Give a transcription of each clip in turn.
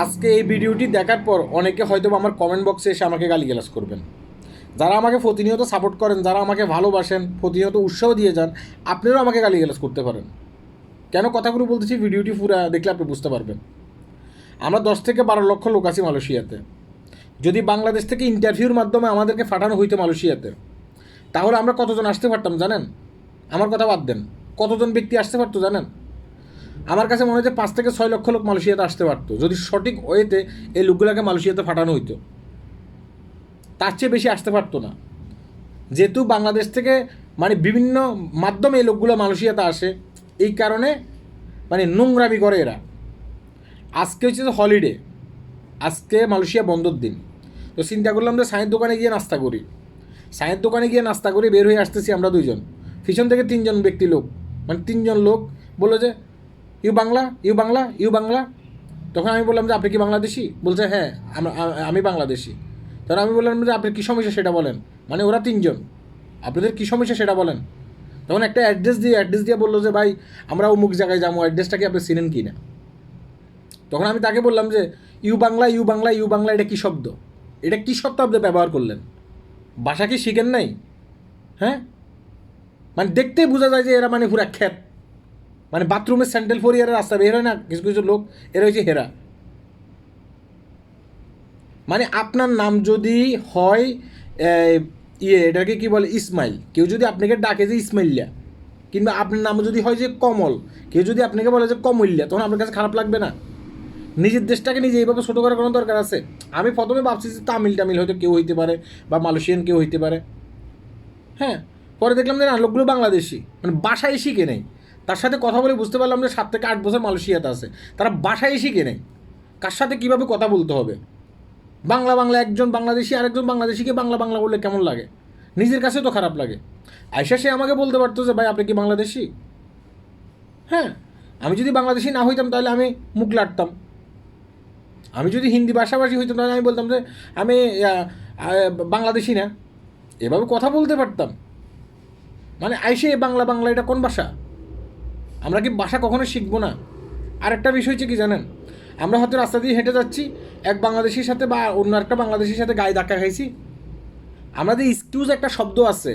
আজকে এই ভিডিওটি দেখার পর অনেকে হয়তো আমার কমেন্ট বক্সে এসে আমাকে গালিগালাজ করবেন। যারা আমাকে প্রতিনিয়ত সাপোর্ট করেন, যারা আমাকে ভালোবাসেন, প্রতিনিয়ত উৎসাহ দিয়ে যান আপনারাও আমাকে গালিগালাজ করতে পারেন। কেন কথাগুলো বলতেছি? ভিডিওটি পুরো দেখলে আপনি বুঝতে পারবেন। আমরা দশ থেকে বারো লক্ষ লোক আছি মালয়েশিয়াতে। যদি বাংলাদেশ থেকে ইন্টারভিউর মাধ্যমে আমাদেরকে ফাটানো হইতো মালয়েশিয়াতে, তাহলে আমরা কতজন আসতে পারতাম জানেন? আমার কথা বাদ দেন। কতজন ব্যক্তি আসতে পারতো জানেন? আমার কাছে মনে হচ্ছে পাঁচ থেকে ছয় লক্ষ লোক মালয়েশিয়াতে আসতে পারতো। যদি সঠিক ওয়েতে এই লোকগুলোকে মালয়েশিয়াতে ফাটানো হইতো, তার চেয়ে বেশি আসতে পারতো না। যেহেতু বাংলাদেশ থেকে মানে বিভিন্ন মাধ্যমে এই লোকগুলো মালয়েশিয়াতে আসে, এই কারণে মানে নোংরামি করে এরা। আজকে হচ্ছে যে হলিডে আজকে মালয়েশিয়া বন্ধর দিন। তো চিন্তা করলাম যে সায়ের দোকানে গিয়ে নাস্তা করি। সায়ের দোকানে গিয়ে নাস্তা করে বের হয়ে আসতেছি আমরা দুইজন। পিছন থেকে তিনজন ব্যক্তি লোক। মানে তিনজন লোক বলল যে you Bangla you Bangla you Bangla. তখন আমি বললাম যে, আপনি কি বাংলাদেশি? বলছে হ্যাঁ আমি বাংলাদেশি। তখন আমি বললাম যে আপনার কী সমস্যা সেটা বলেন। মানে ওরা তিনজন। আপনাদের কী সমস্যা সেটা বলেন? তখন একটা অ্যাড্রেস দিয়ে অ্যাড্রেস দিয়ে বলল যে, ভাই, আমরা অমুক জায়গায় যাব, অ্যাড্রেসটা কি আপনি চিনেন কি না? তখন আমি তাকে বললাম যে, you Bangla you Bangla you Bangla, এটা কী শব্দ? এটা কী শব্দ আপনি ব্যবহার করলেন? ভাষা কি শিখেন নাই? হ্যাঁ? মানে দেখতেই বোঝা যায় যে, এরা মানে পুরা খ্যাত। মানে বাথরুমের স্যান্ডেল পরি এরা রাস্তা, বের হয় না? কিছু কিছু লোক, এরা হচ্ছে হেরা। মানে আপনার নাম যদি হয় ইয়ে এটাকে কি বলে? ইসমাইল। কেউ যদি আপনাকে ডাকে যে ইসমাইল্লা কিংবা আপনার নাম যদি হয় যে কমল, কেউ যদি আপনাকে বলে যে কমল্যা, তখন আপনার কাছে খারাপ লাগবে না। নিজের দেশটাকে নিজে এইভাবে ছোটো করার কোনো দরকার আছে? আমি প্রথমে ভাবছি যে তামিল টামিল হয়তো কেউ হইতে পারে, বা মালয়েশিয়ান কেউ হইতে পারে। হ্যাঁ পরে দেখলাম যে না, লোকগুলো বাংলাদেশি। মানে বাসায় শিখে নেই। তার সাথে কথা বলে বুঝতে পারলাম যে সাত থেকে আট বছর মালয়েশিয়াতে আছে। তারা বাসায় শিখে কেনে। কার সাথে কীভাবে কথা বলতে হবে? বাংলা বাংলা একজন বাংলাদেশি, আরেকজন বাংলাদেশিকে বাংলা বাংলা বললে কেমন লাগে? নিজের কাছে তো খারাপ লাগে। আয়সা সে আমাকে বলতে পারতো যে, ভাই, আপনি কি বাংলাদেশি? হ্যাঁ আমি যদি বাংলাদেশি না হইতাম তাহলে আমি মুখ লাটতাম। আমি যদি হিন্দি ভাষাভাষী হইতাম তাহলে আমি বলতাম যে, আমি বাংলাদেশি না। এভাবে কথা বলতে পারতাম। মানে আইসে বাংলা বাংলা এটা কোন ভাষা? আমরা কি ভাষা কখনো শিখব না? আর একটা বিষয় হচ্ছে কি জানেন? আমরা হয়তো রাস্তা দিয়ে হেঁটে যাচ্ছি, এক বাংলাদেশির সাথে বা অন্য একটা বাংলাদেশির সাথে গায়ে ধাক্কা খাইছি। আমাদের এক্সকিউজ একটা শব্দ আছে।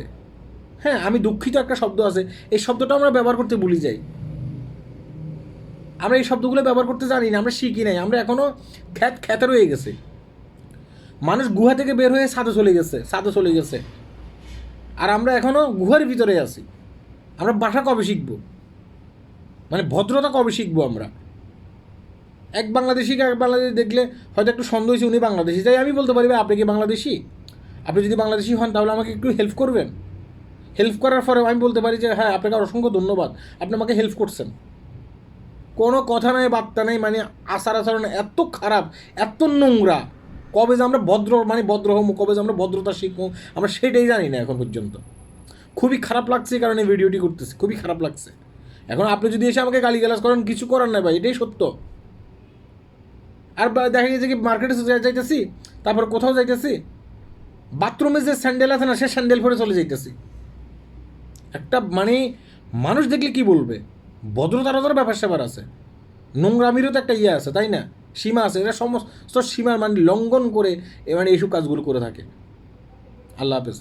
হ্যাঁ আমি দুঃখিত একটা শব্দ আছে। এই শব্দটা আমরা ব্যবহার করতে ভুলে যাই। আমরা এই শব্দগুলো ব্যবহার করতে জানি না, আমরা শিখি নাই, আমরা এখনও খ্যাত, খ্যাতে রয়ে গেছে। মানুষ গুহা থেকে বের হয়ে ছাদে চলে গেছে, ছাদে চলে গেছে। আর আমরা এখনও গুহার ভিতরে আছি। আমরা বাসা কবে শিখব? মানে ভদ্রতা কবে শিখব আমরা? এক বাংলাদেশিকে এক বাংলাদেশি দেখলে হয়তো একটু সন্দেহ হয়েছে, উনি বাংলাদেশি। তাই আমি বলতে পারি আপনি কি বাংলাদেশি? আপনি যদি বাংলাদেশি হন, তাহলে আমাকে একটু হেল্প করবেন। হেল্প করার পরে আমি বলতে পারি যে হ্যাঁ আপনাকে অসংখ্য ধন্যবাদ। আপনি আমাকে হেল্প করছেন। কোনো কথা নাই, বার্তা নেই মানে আচার আচরণ এত খারাপ, এত নোংরা। কবে যে আমরা ভদ্র মানে ভদ্র হব, কবে যে আমরা ভদ্রতা শিখব, আমরা সেটাই জানি না এখন পর্যন্ত। খুবই খারাপ লাগছে এই কারণে ভিডিওটি করতেছি, খুবই খারাপ লাগছে। এখন আপনি যদি এসে আমাকে গালিগালাজ করেন, কিছু করার নাই ভাই, এটাই সত্য। আর দেখা গেছে কি মার্কেটে যাইতেছি, তারপর কোথাও যাইতেছি, বাথরুমে যে স্যান্ডেল আছে না, সে স্যান্ডেল পরে চলে যাইতেছি। একটা মানে মানুষ দেখলে কি বলবে? ভদ্রতারও তো ব্যাপার স্যাপার আছে। নোংরামিরও তো একটা ইয়ে আছে, তাই না? সীমা আছে, এরা সমস্ত সীমার মানে লঙ্ঘন করে মানে এইসব কাজগুলো করে থাকে। আল্লাহ হাফেজ।